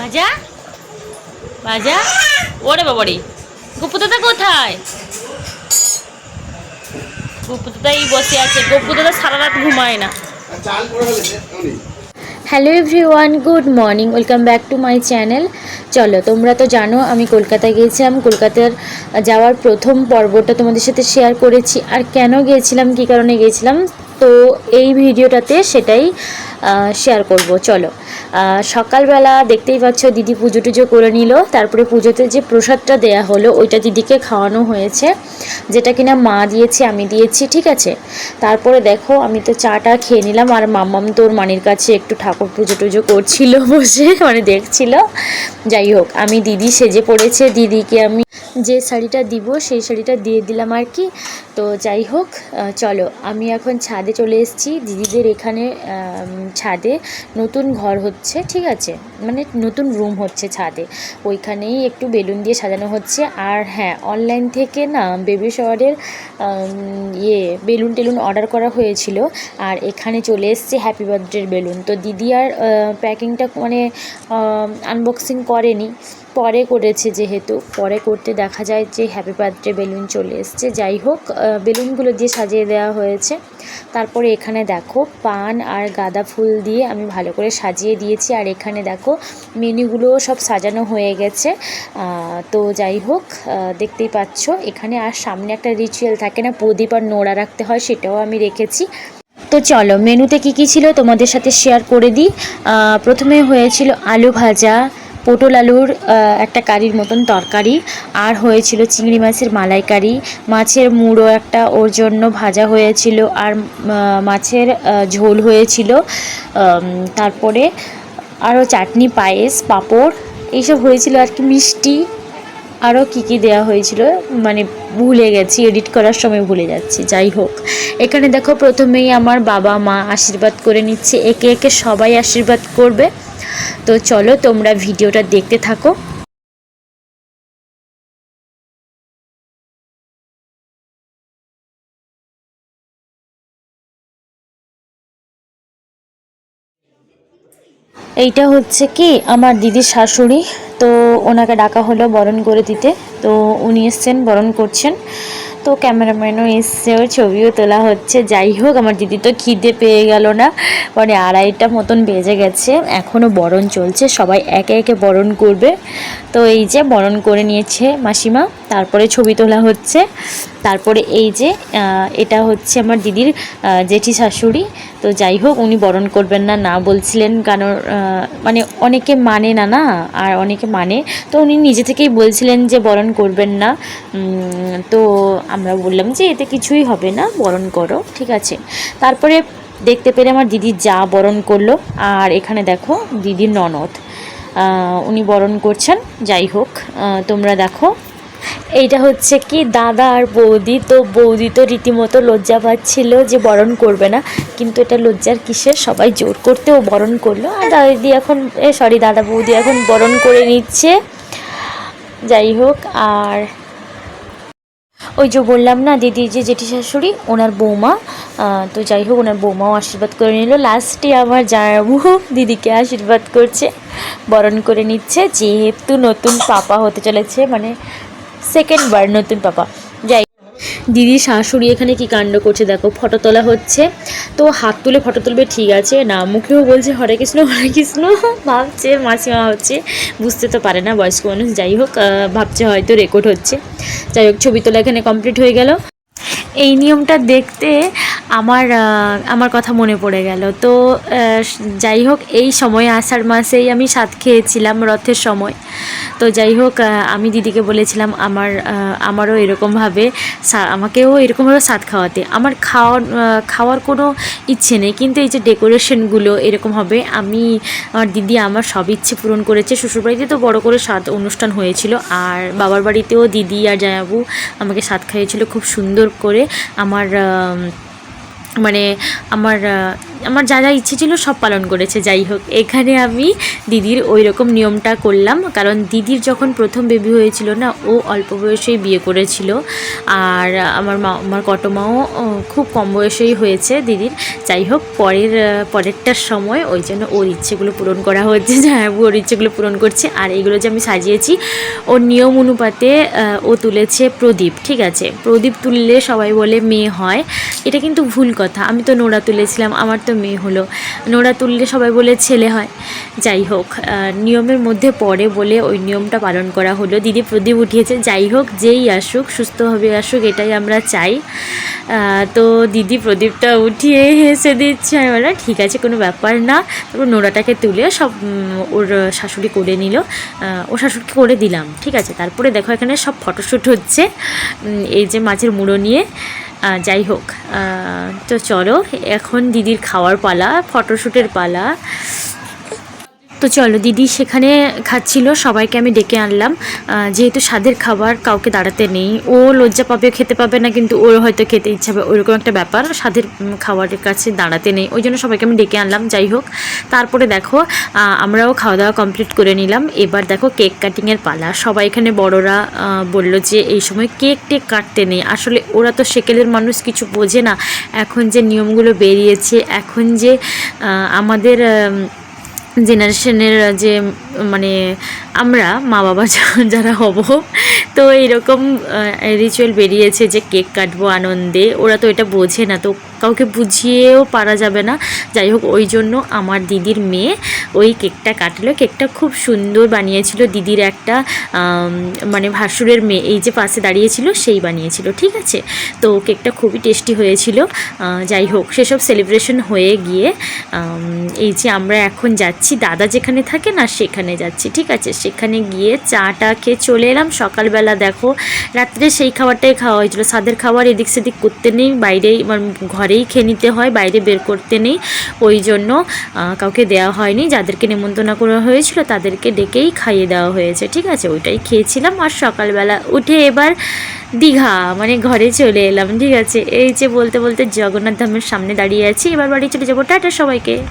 বাজা? বাজা? ওরে বাবারে, গোপুদাদা কোথায়? গোপুদাদা এই বসে আছে, গোপুদাদা সারা রাত ঘুমায় না। Hello everyone good morning welcome back to my channel চলো, তোমরা তো জানো, আমি কলকাতায় গিয়েছিলাম কলকাতার যাওয়ার প্রথম পর্বটা তোমাদের সাথে শেয়ার করেছি। আর কেন গিয়েছিলাম কী কারণে গিয়েছিলাম তো এই ভিডিওটাতে সেটাই শেয়ার করব। চলো সকালবেলা দেখতেই পাচ্ছ দিদি পুজো টুজো করে নিল। তারপরে পুজোতে যে প্রসাদটা দেয়া হলো, ওইটা দিদিকে খাওয়ানো হয়েছে, যেটা কিনা মা দিয়েছে, আমি দিয়েছি, ঠিক আছে? তারপরে দেখো, আমি তো চাটা খেয়ে নিলাম, আর মাম্মাম তোর মানির কাছে একটু ঠাকুর পুজো টুজো করছিল বসে মানে দেখছিল। যাই হোক, আমি দিদি সেজে পড়েছে, দিদিকে আমি যে শাড়িটা দিব, সেই শাড়িটা দিয়ে দিলাম আর কি। তো যাই হোক চলো, আমি এখন ছাদে চলে এসেছি। দিদিদের এখানে ছাদে নতুন ঘর হচ্ছে। ঠিক আছে? মানে নতুন রুম হচ্ছে ছাদে। ওইখানেই একটু বেলুন দিয়ে সাজানো হচ্ছে। আর হ্যাঁ অনলাইন থেকে না বেবি শাওয়ারের ইয়ে বেলুন টেলুন অর্ডার করা হয়েছিল। আর এখানে চলে এসছে হ্যাপি বার্থডের বেলুন। তো দিদি আর প্যাকিংটা মানে আনবক্সিং করেনি। পরে করেছে যেহেতু। পরে করতে দেখা যায় যে হ্যাপি বার্থডে বেলুন চলে এসছে। যাই হোক বেলুনগুলো দিয়ে সাজিয়ে দেওয়া হয়েছে। তারপরে এখানে দেখো, পান আর গাঁদা ফুল দিয়ে আমি ভালো করে সাজিয়ে দিয়েছি। আর এখানে দেখো, মেনুগুলো সব সাজানো হয়ে গেছে। তো যাই হোক দেখতেই পাচ্ছ, এখানে আর সামনে একটা রিচুয়াল থাকে না, প্রদীপ আর নোড়া রাখতে হয়, সেটাও আমি রেখেছি। তো চলো, মেনুতে কি কি ছিল তোমাদের সাথে শেয়ার করে দিই। প্রথমে হয়েছিল আলু ভাজা পটল আলুর একটা কারির মতন তরকারি, আর হয়েছিল চিংড়ি মাছের মালাইকারি। মাছের মুড়ো একটা ওর জন্য ভাজা হয়েছিল, আর মাছের ঝোল হয়েছিল তারপরে আরও চাটনি, পায়েস, পাঁপড়, এইসব হয়েছিল আর কি, মিষ্টি আরও কী কী দেওয়া হয়েছিল মানে ভুলে গেছি এডিট করার সময় ভুলে যাচ্ছি, যাই হোক। এখানে দেখো প্রথমেই আমার বাবা মা আশীর্বাদ করে নিচ্ছে, একে একে সবাই আশীর্বাদ করবে। তো চলো তোমরা ভিডিওটা দেখতে থাকো। এইটা হচ্ছে কি আমার দিদির শাশুড়ি, তো ওনাকে ডাকা হলো বরণ করে দিতে। তো উনি এসছেন, বরণ করছেন। তো ক্যামেরাম্যানও এসছে ছবিও তোলা হচ্ছে। যাই হোক, আমার দিদি তো খিদে পেয়ে গেল না। মানে আড়াইটা মতন বেজে গেছে এখনও বরণ চলছে, সবাই একে একে বরণ করবে। তো এই যে বরণ করে নিয়েছে মাসিমা, তারপরে ছবি তোলা হচ্ছে। তারপরে এই যে এটা হচ্ছে আমার দিদির জেঠি শাশুড়ি। তো যাই হোক, উনি বরণ করবেন না না বলছিলেন কারণ মানে অনেকে মানে না না? আর অনেকে মানে। তো উনি নিজে থেকেই বলছিলেন যে বরণ করবেন না। তো আমরা বললাম যে এতে কিছুই হবে না, বরণ করো, ঠিক আছে। তারপরে দেখতে পেরে আমার দিদি যা বরণ করল, আর এখানে দেখো দিদির ননদ। উনি বরণ করছেন, যাই হোক তোমরা দেখো। এইটা হচ্ছে কি দাদা আর বৌদি, তো বৌদি তো রীতিমতো লজ্জা পাচ্ছিল যে বরণ করবে না, কিন্তু এটা লজ্জার কিসের? সবাই জোর করতেও বরণ করল। আর দাদি এখন সরি দাদা বৌদি এখন বরণ করে নিচ্ছে। যাই হোক, আর ওই যে বললাম না, দিদি যে জেঠি শাশুড়ি, ওনার বৌমা তো যাই হোক, ওনার বৌমাও আশীর্বাদ করে নিল। লাস্টে আমার জামাইবাবু দিদিকে আশীর্বাদ করছে, বরণ করে নিচ্ছে। যেহেতু নতুন পাপা হতে চলেছে মানে সেকেন্ড বার নতুন পাপা। দিদি, শাশুড়ি এখানে কি কাণ্ড করছে? দেখো ফটো তোলা হচ্ছে। তো হাত তুলে ফটো তুলবে, ঠিক আছে। না, মুখেও বলছে, হরে কৃষ্ণ হরে কৃষ্ণ। ভাবছে, মাসিমা হচ্ছে বুঝতে তো পারে না, বয়স্ক মানুষ, যাই হোক ভাবছে হয়তো রেকর্ড হচ্ছে। যাই হোক, ছবি তোলা এখানে কমপ্লিট হয়ে গেল। এই নিয়মটা দেখতে আমার আমার কথা মনে পড়ে গেল। তো যাই হোক এই সময় আষাঢ় মাসেই আমি স্বাদ খেয়েছিলাম রথের সময়। তো যাই হোক আমি দিদিকে বলেছিলাম আমার আমারও এরকমভাবে আমাকেও এরকমভাবে স্বাদ খাওয়াতে। আমার খাওয়ার খাওয়ার কোনো ইচ্ছে নেই কিন্তু এই যে ডেকোরেশনগুলো এরকম হবে আমি আমার দিদি আমার সব ইচ্ছে পূরণ করেছে। শ্বশুরবাড়িতে তো বড় করে স্বাদ অনুষ্ঠান হয়েছিল আর বাবার বাড়িতেও দিদি আর জায়াবু আমাকে স্বাদ খাইয়েছিল খুব সুন্দর করে। আমার আম, মানে আমার আমার যা যা ইচ্ছে ছিল সব পালন করেছে, যাই হোক। এখানে আমি দিদির ওই রকম নিয়মটা করলাম, কারণ দিদির যখন প্রথম বেবি হয়েছিল না, ও অল্প বয়সেই বিয়ে করেছিল। আর আমার মা, আমার কটমাও খুব কম বয়সেই হয়েছে দিদির। যাই হোক, পরের, পরেরটার সময় ওই জন্য ওর ইচ্ছেগুলো পূরণ করা হচ্ছে হ্যাঁ ওর ইচ্ছেগুলো পূরণ করছে। আর এইগুলো যে আমি সাজিয়েছি, ওর নিয়ম অনুপাতে ও তুলেছে প্রদীপ, ঠিক আছে? প্রদীপ তুললে সবাই বলে মেয়ে হয়। এটা কিন্তু ভুল কথা। আমি তো নোড়া তুলেছিলাম, আমার তো মেয়ে হলো। নোড়া তুললে সবাই বলে, ছেলে হয়। যাই হোক নিয়মের মধ্যে পড়ে বলে ওই নিয়মটা পালন করা হলো। দিদি প্রদীপ উঠিয়েছে, যাই হোক, যেই আসুক, সুস্থভাবে আসুক, এটাই আমরা চাই। তো দিদি প্রদীপটা উঠিয়ে হেসে দিচ্ছে, আমি বললাম, ঠিক আছে, কোনো ব্যাপার না। তারপর নোড়াটাকে তুলে সব ওর শাশুড়ি করে নিল। ও শাশুড়িকে করে দিলাম, ঠিক আছে? তারপরে দেখো এখানে সব ফটোশ্যুট হচ্ছে। এই যে মাছের মুড়ো নিয়ে। যাই হোক তো চলো এখন দিদির খাওয়ার পালা ফটোশ্যুটের পালা। তো চলো দিদি সেখানে খাচ্ছিল সবাইকে আমি ডেকে আনলাম। যেহেতু স্বাদের খাবার কাউকে দাঁড়াতে নেই। ও লজ্জা পাবে খেতে পাবে না কিন্তু ওর হয়তো খেতে ইচ্ছা হবে ওরকম একটা ব্যাপার। স্বাদের খাবারের কাছে দাঁড়াতে নেই ওই জন্য সবাইকে আমি ডেকে আনলাম যাই হোক। তারপরে দেখো আমরাও খাওয়া দাওয়া কমপ্লিট করে নিলাম। এবার দেখো কেক কাটিংয়ের পালা। সবাই এখানে বড়রা বলল যে এই সময় কেক টেক কাটতে নেই। আসলে ওরা তো সেকেলের মানুষ কিছু বোঝে না। এখন যে নিয়মগুলো বেরিয়েছে এখন যে আমাদের আম, জেনারেশনের যে মানে আমরা মা বাবা যারা হব তো এইরকম রিচুয়াল বেরিয়েছে যে কেক কাটবো আনন্দে। ওরা তো এটা বোঝে না, তো কাউকে বুঝিয়েও পারা যাবে না। যাই হোক, ওই জন্য আমার দিদির মেয়ে ওই কেকটা কাটলো। কেকটা খুব সুন্দর বানিয়েছিল। দিদির একটা মানে ভাসুরের মেয়ে, এই যে পাশে দাঁড়িয়েছিল, সেই বানিয়েছিল, ঠিক আছে? তো কেকটা খুবই টেস্টি হয়েছিল। যাই হোক, সেসব সেলিব্রেশন হয়ে গিয়ে এই যে আমরা এখন যাচ্ছি, দাদা যেখানে থাকে না, সেখানে যাচ্ছি, ঠিক আছে? সেখানে গিয়ে চাটা খেয়ে চলে এলাম। সকালবেলা দেখো। রাত্রে সেই খাবারটাই খাওয়া হয়েছিল। স্বাদের খাবার এদিক সেদিক করতে নেই, বাইরেই ঘরেই খেয়ে নিতে হয়, বাইরে বের করতে নেই। ওই জন্য কাউকে দেওয়া হয়নি। যাদেরকে নিমন্ত্রণ করা হয়েছিল, তাদেরকে ডেকেই খাইয়ে দেওয়া হয়েছে। ঠিক আছে, ওইটাই খেয়েছিলাম। আর সকালবেলা উঠে এবার দীঘা মানে ঘরে চলে এলাম। ঠিক আছে, এই যে বলতে বলতে জগন্নাথ ধামের সামনে দাঁড়িয়ে আছি। এবার বাড়ি চলে যাব। টাটা সবাইকে।